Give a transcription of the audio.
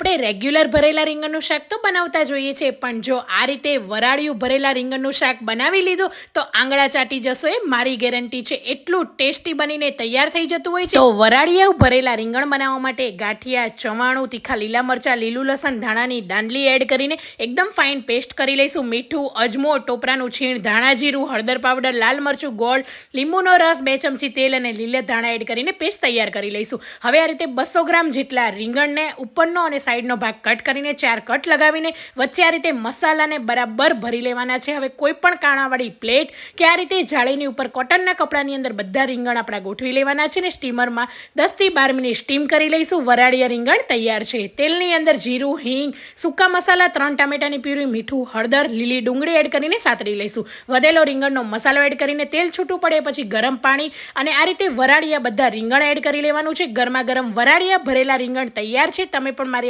આપણે રેગ્યુલર ભરેલા રીંગણનું શાક તો બનાવતા જોઈએ છે, પણ જો આ રીતે વરાળિયું ભરેલા રીંગણનું શાક બનાવી લીધું, તો આંગળા ચાટી જશો એ મારી ગેરંટી છે. એટલું ટેસ્ટી બનીને તૈયાર થઈ જતું હોય છે. તો વરાળિયા ભરેલા રીંગણ બનાવવા માટે ગાંઠિયા, ચવાણું, તીખા લીલા મરચાં, લીલું લસણ, ધાણાની દાંડલી એડ કરીને એકદમ ફાઇન પેસ્ટ કરી લઈશું. મીઠું, અજમો, ટોપરાનું છીણ, ધાણા જીરું, હળદર પાવડર, લાલ મરચું, ગોળ, લીંબુનો રસ, બે ચમચી તેલ અને લીલા ધાણા એડ કરીને પેસ્ટ તૈયાર કરી લઈશું. હવે આ રીતે બસો ગ્રામ જેટલા રીંગણને ઉપરનો અને સાઈડનો ભાગ કટ કરીને ચાર કટ લગાવીને વચ્ચે આ રીતે મસાલાને બરાબર ભરી લેવાના છે. હવે કોઈ પણ કાણાવાળી પ્લેટ કે આ રીતે જાળીની ઉપર કોટનના કપડાની અંદર બધા રીંગણ આપણા ગોઠવી લેવાના છે ને સ્ટીમરમાં દસથી બાર મિનિટ સ્ટીમ કરી લઈશું. વરાળિયા રીંગણ તૈયાર છે. તેલની અંદર જીરું, હિંગ, સૂકા મસાલા, ત્રણ ટામેટાની પ્યુરી, મીઠું, હળદર, લીલી ડુંગળી એડ કરીને સાતરી લઈશું. વધેલો રીંગણનો મસાલો એડ કરીને તેલ છૂટું પડે પછી ગરમ પાણી અને આ રીતે વરાળિયા બધા રીંગણ એડ કરી લેવાનું છે. ગરમા ગરમ વરાળિયા ભરેલા રીંગણ તૈયાર છે. તમે પણ મારી